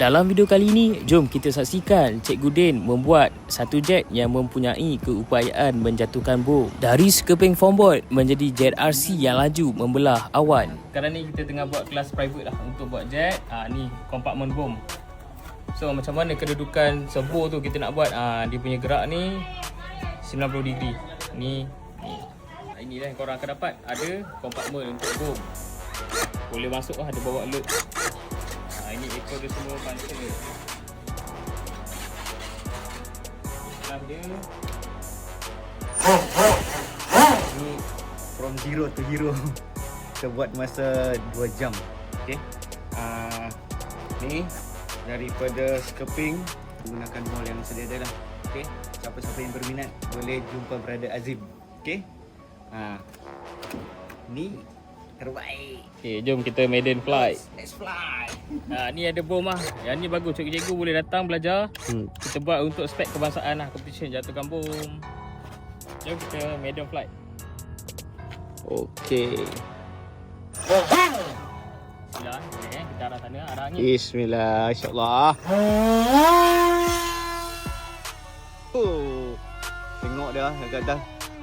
Dalam video kali ini, jom kita saksikan Cikgu Din membuat satu jet yang mempunyai keupayaan menjatuhkan bom. Dari sekeping foamboard menjadi jet RC yang laju membelah awan. Sekarang ni kita tengah buat kelas private lah untuk buat jet. Ah ni kompartmen bom. So macam mana kedudukan servo tu kita nak buat ah dia punya gerak ni 90 degree. Ni ni. Ah, Inilah yang korang akan dapat. Ada kompartmen untuk bom. Boleh masuk lah ada bawa load. Ha, ini ekor dia semua pancer. Setelah dia Ni from zero to hero. Kita buat masa 2 jam. Okay. Uh, ni daripada skeping menggunakan mall yang sedia ada lah. Okay. Siapa-siapa yang berminat boleh jumpa Brother Azim. Okay. Uh, ni terbaik. Okay, jom kita maiden flight. Let's fly. Ha, ni ada bom lah. Yang ni bagus. Cikgu-cikgu boleh datang belajar. Hmm. Kita buat untuk spek kebangsaan lah. Competition jatuhkan bom. Jom kita maiden flight. Okay. Bismillah. Okay, kita arah sana. Arah angin. Bismillah, insyaAllah. Oh, tengok dia dekat atas.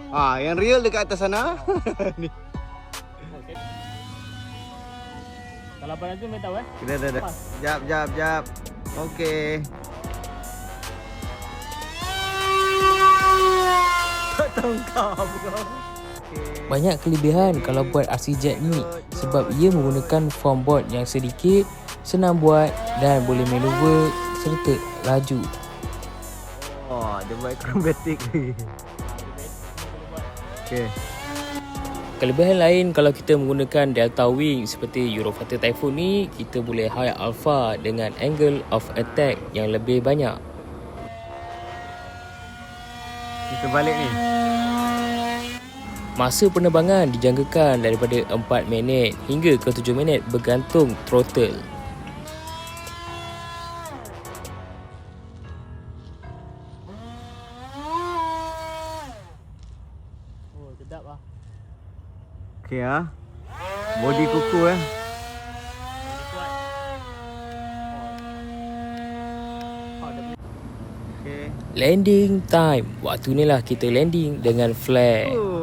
Ah, yang real dekat atas sana. Ni. Okay. Kalau Abang Azim boleh tahu eh. Dah, dah, dah. Jap, jap, jap. Okey. Tak kau. Banyak kelebihan kalau buat RC Jet ni sebab ia menggunakan foam board yang sedikit, senang buat dan boleh manuver serta laju. Oh, dia buat akrobatik lagi. Okey. Kelebihan lain kalau kita menggunakan delta wing seperti Eurofighter Typhoon ni, kita boleh high alpha dengan angle of attack yang lebih banyak. Kita balik ni. Masa penerbangan dijangkakan daripada 4 minit hingga ke 7 minit bergantung throttle. Oh, sedap ah. Okey ah. Body kuku eh. Landing time. Waktu ni lah kita landing dengan flare. Oh.